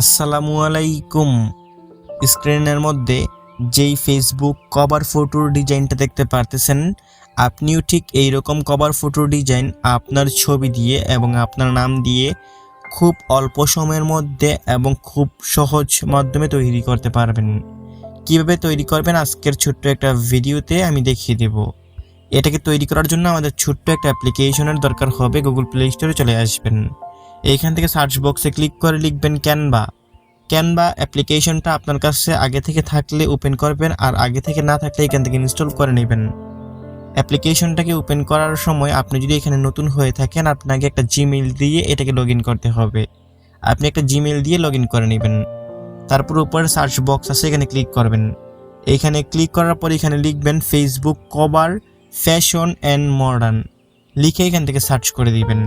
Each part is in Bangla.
আসসালামু আলাইকুম স্ক্রিনের মধ্যে যেই ফেসবুক কভার ফটোর ডিজাইনটা দেখতে পারতেছেন, আপনিও ঠিক এই রকম কভার ফটোর ডিজাইন আপনার ছবি দিয়ে এবং আপনার নাম দিয়ে খুব অল্প সময়ের মধ্যে এবং খুব সহজ মাধ্যমে তৈরি করতে পারবেন। কীভাবে তৈরি করবেন আজকের ছোট্ট একটা ভিডিওতে আমি দেখিয়ে দেব। এটাকে তৈরি করার জন্য আমাদের ছোট্ট একটা অ্যাপ্লিকেশনের দরকার হবে গুগল প্লে স্টোরে চলে আসবেন। এইখান থেকে সার্চ বক্সে ক্লিক করে লিখবেন ক্যানভা ক্যানভা অ্যাপ্লিকেশনটা আপনার কাছে আগে থেকে থাকলে ওপেন করবেন আর আগে থেকে না থাকলে এখান থেকে ইনস্টল করে নেবেন। অ্যাপ্লিকেশনটাকে ওপেন করার সময় আপনি যদি এখানে নতুন হয়ে থাকেন, আপনাকে একটা জিমেইল দিয়ে এটাকে লগ করতে হবে। আপনি একটা জিমেইল দিয়ে লগ করে নেবেন। তারপর উপরে সার্চ বক্স আছে, এখানে ক্লিক করবেন। এইখানে ক্লিক করার পর এখানে লিখবেন Facebook cover fashion and modern লিখে এখান থেকে সার্চ করে দিবেন।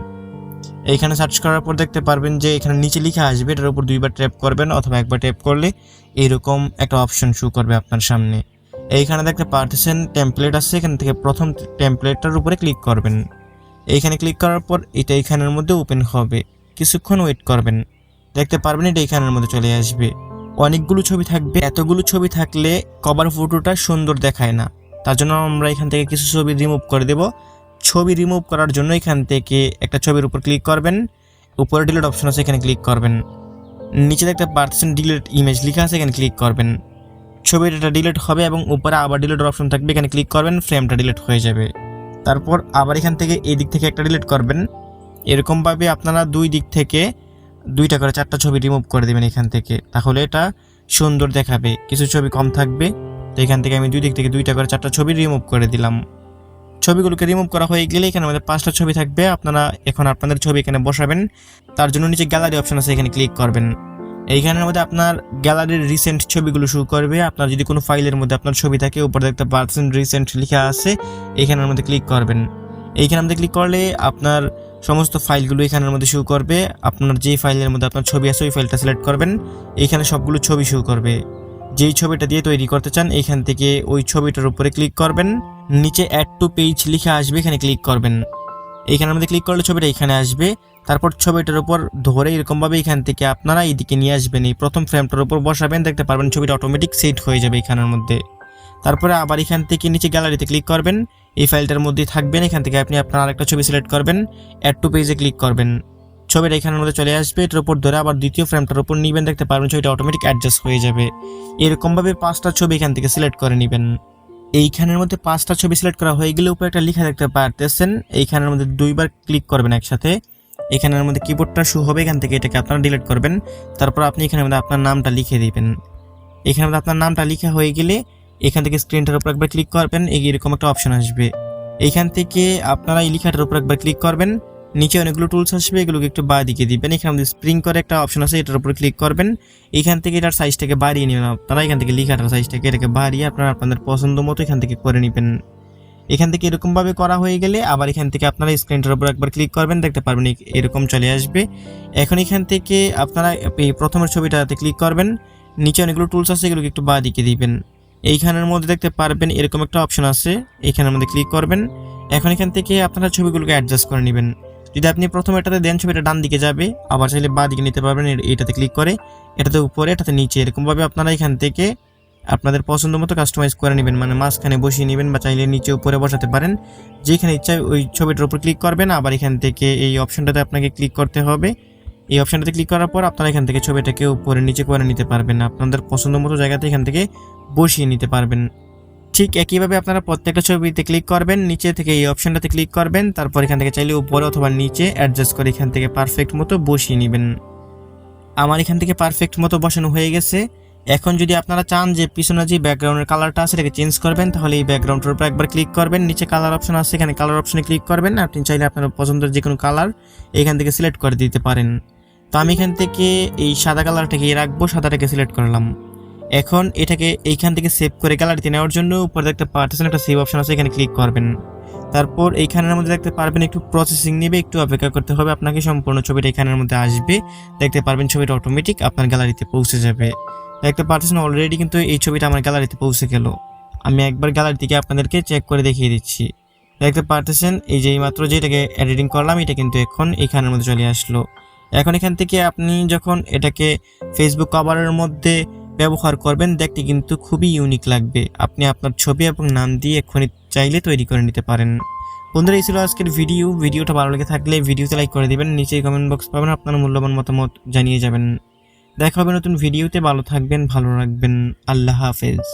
এইখানে সার্চ করার পর দেখতে পারবেন যে এখানে নিচে লেখা আসবে, এটার উপর দুইবার ট্যাপ করবেন অথবা একবার ট্যাপ করলে এরকম একটা অপশন শো করবে আপনার সামনে। এইখানে দেখতে পারতেছেন টেমপ্লেট আছে, এখান থেকে প্রথম টেমপ্লেটটার উপরে ক্লিক করবেন। এইখানে ক্লিক করার পর এটা এখানের মধ্যে ওপেন হবে। কিছুক্ষণ ওয়েট করবেন। দেখতে পারবেন এটা এখানের মধ্যে চলে আসবে। অনেকগুলো ছবি থাকবে, এতগুলো ছবি থাকলে কভার ফটোটা সুন্দর দেখায় না। তার জন্য আমরা এখান থেকে কিছু ছবি রিমুভ করে দেব। ছবি রিমুভ করার জন্য এখান থেকে একটা ছবির উপর ক্লিক করবেন। উপরে ডিলিট অপশন আছে, এখানে ক্লিক করবেন। নিচে দেখতে পারতেছেন ডিলিট ইমেজ লেখা আছে, এখানে ক্লিক করবেন। ছবিটা ডিলিট হবে এবং উপরে আবার ডিলিট অপশন থাকবে, এখানে ক্লিক করবেন ফ্রেমটা ডিলিট হয়ে যাবে। তারপর আবার এখান থেকে এই দিক থেকে একটা ডিলিট করবেন। এরকমভাবে আপনারা দুই দিক থেকে দুইটা করে চারটা ছবি রিমুভ করে দেবেন এখান থেকে। তাহলে এটা সুন্দর দেখাবে। কিছু ছবি কম থাকবে, তো এখান থেকে আমি দুই দিক থেকে দুইটা করে চারটা ছবি রিমুভ করে দিলাম। ছবিগুলোকে রিমুভ করা হয়ে গেলে এখানে আমাদের পাঁচটা ছবি থাকবে। আপনারা এখন আপনাদের ছবি এখানে বসাবেন। তার জন্য নিচে গ্যালারি অপশন আছে, এখানে ক্লিক করবেন। এইখানের মধ্যে আপনার গ্যালারির রিসেন্ট ছবিগুলো শুরু করবে। আপনার যদি কোনো ফাইলের মধ্যে আপনার ছবি থাকে, উপরে দেখতে পাচ্ছেন রিসেন্ট লেখা আছে এইখানের মধ্যে ক্লিক করবেন। এইখানের মধ্যে ক্লিক করলে আপনার সমস্ত ফাইলগুলো এখানের মধ্যে শুরু করবে। আপনার যে ফাইলের মধ্যে আপনার ছবি আছে, ওই ফাইলটা সিলেক্ট করবেন। এইখানে সবগুলো ছবি শুরু করবে। যেই ছবিটা দিয়ে তৈরি করতে চান, এইখান থেকে ওই ছবিটার উপরে ক্লিক করবেন। নিচে অ্যাড টু পেজ লিখে আসবে, এখানে ক্লিক করবেন। এইখানের মধ্যে ক্লিক করলে ছবিটা এখানে আসবে। তারপর ছবিটার উপর ধরে এরকমভাবে এখান থেকে আপনারা এইদিকে নিয়ে আসবেন। এই প্রথম ফ্রেমটার উপর বসাবেন, দেখতে পারবেন ছবিটা অটোমেটিক সেট হয়ে যাবে এখানের মধ্যে। তারপরে আবার এখান থেকে নিচে গ্যালারিতে ক্লিক করবেন। এই ফাইলটার মধ্যে থাকবেন, এখান থেকে আপনি আপনার আরেকটা ছবি সিলেক্ট করবেন অ্যাড টু পেজে ক্লিক করবেন। ছবিটা এখানের মধ্যে চলে আসবে, এটার উপর ধরে আবার দ্বিতীয় ফ্রেমটার উপর নিবেন, দেখতে পারবেন ছবিটা অটোমেটিক অ্যাডজাস্ট হয়ে যাবে। এরকমভাবে পাঁচটা ছবি এখান থেকে সিলেক্ট করে নেবেন। এইখানের মধ্যে পাঁচটা ছবি সিলেক্ট করা হয়ে গেলে উপরে একটা লেখা দেখতে পারতেছেন। এইখানের মধ্যে দুইবার ক্লিক করবেন একসাথে। এখানের মধ্যে কিবোর্ডটা শু হবে, এখান থেকে এটাকে আপনারা ডিলিট করবেন। তারপর আপনি এখানের মধ্যে আপনার নামটা লিখে দিবেন। এখানের মধ্যে আপনার নামটা লিখা হয়ে গেলে এখান থেকে স্ক্রিনটার উপর একবার ক্লিক করবেন এরকম একটা অপশন আসবে। এইখান থেকে আপনারা এই লেখাটার উপর একবার ক্লিক করবেন। নিচে অনেকগুলো টুলস আসবে, এগুলোকে একটু বা দিকে দিবেন। এখানে আমাদের স্প্রিং করে একটা অপশন আছে, এটার উপর ক্লিক করবেন। এখান থেকে এটার সাইজটাকে বাড়িয়ে নেবেন আপনারা, এখান থেকে লেখাটার সাইজটাকে এটাকে বাড়িয়ে আপনারা আপনাদের পছন্দ মতো এখান থেকে করে নেবেন। এখান থেকে এরকমভাবে করা হয়ে গেলে আবার এখান থেকে আপনারা স্ক্রিনটার উপর একবার ক্লিক করবেন, দেখতে পারবেন এরকম চলে আসবে। এখন এখান থেকে আপনারা এই প্রথমের ছবিটাতে ক্লিক করবেন, নিচে অনেকগুলো টুলস আছে, এগুলোকে একটু বা দিকে দিবেন। এইখানের মধ্যে দেখতে পারবেন এরকম একটা অপশন আছে, এখানের মধ্যে ক্লিক করবেন। এখন এখান থেকে আপনারা ছবিগুলোকে অ্যাডজাস্ট করে নেবেন। যদি আপনি প্রথম এটাতে দেন ছবিটা ডান দিকে যাবে, আবার চাইলে বা দিকে নিতে পারবেন এটাতে ক্লিক করে, এটাতে উপরে, এটাতে নিচে, এরকমভাবে আপনারা এখান থেকে আপনাদের পছন্দ মতো কাস্টমাইজ করে নেবেন মানে মাঝখানে বসিয়ে নেবেন বা চাইলে নিচে উপরে বসাতে পারেন। যেখানে ইচ্ছা ওই ছবিটার উপর ক্লিক করবেন, আবার এখান থেকে এই অপশনটাতে আপনাকে ক্লিক করতে হবে। এই অপশানটাতে ক্লিক করার পর আপনারা এখান থেকে ছবিটাকে উপরে, নিচে করে নিতে পারবেন, আপনাদের পছন্দ মতো জায়গাতে এখান থেকে বসিয়ে নিতে পারবেন। ঠিক একইভাবে আপনারা প্রত্যেকটা ছবিতে ক্লিক করবেন, নিচে থেকে এই অপশনটাতে ক্লিক করবেন, তারপর এখান থেকে চাইলে উপরে অথবা নিচে অ্যাডজাস্ট করে এখান থেকে পারফেক্ট মতো বসিয়ে নেবেন। আমার এখান থেকে পারফেক্ট মতো বসানো হয়ে গেছে। এখন যদি আপনারা চান যে পিছনে যে ব্যাকগ্রাউন্ডের কালারটা আছে সেটাকে চেঞ্জ করবেন, তাহলে এই ব্যাকগ্রাউন্ডের উপর একবার ক্লিক করবেন, নিচে কালার অপশন আছে, এখানে কালার অপশনে ক্লিক করবেন, আপনি চাইলে আপনার পছন্দের যে কোনো কালার এখান থেকে সিলেক্ট করে দিতে পারেন। তো আমি এখান থেকে এই সাদা কালারটাকে রাখব, সাদাটাকে সিলেক্ট করলাম। এখন এটাকে এইখান থেকে সেভ করে গ্যালারিতে নেওয়ার জন্য উপরে দেখতে পারতেছেন একটা সেভ অপশন আছে, এখানে ক্লিক করবেন। তারপর এইখানের মধ্যে দেখতে পারবেন একটু প্রসেসিং নেবে, একটু অপেক্ষা করতে হবে, আপনাকে সম্পূর্ণ ছবিটা এখানের মধ্যে আসবে। দেখতে পারবেন ছবিটা অটোমেটিক আপনার গ্যালারিতে পৌঁছে যাবে। দেখতে পারতেছেন অলরেডি কিন্তু এই ছবিটা আমার গ্যালারিতে পৌঁছে গেল। আমি একবার গ্যালারি থেকে আপনাদেরকে চেক করে দেখিয়ে দিচ্ছি। দেখতে পারতেছেন, এই যে মাত্র যেটাকে এডিটিং করলাম, এটা কিন্তু এখন এখানের মধ্যে চলে আসলো। এখন এখান থেকে আপনি যখন এটাকে ফেসবুক কভারের মধ্যে ব্যবহার করবেন, দেখতে কিন্তু খুবই ইউনিক লাগবে। আপনি আপনার ছবি এবং নাম দিয়ে এক্ষুনি চাইলে তৈরি করে নিতে পারেন। বন্ধুরা, এই ছিল আজকের ভিডিও ভিডিওটা ভালো লেগে থাকলে ভিডিওতে লাইক করে দেবেন। নিচে কমেন্ট বক্স পাবেন, আপনার মূল্যবান মতামত জানিয়ে যাবেন। দেখা হবে নতুন ভিডিওতে ভালো থাকবেন, ভালো রাখবেন। আল্লাহ হাফেজ।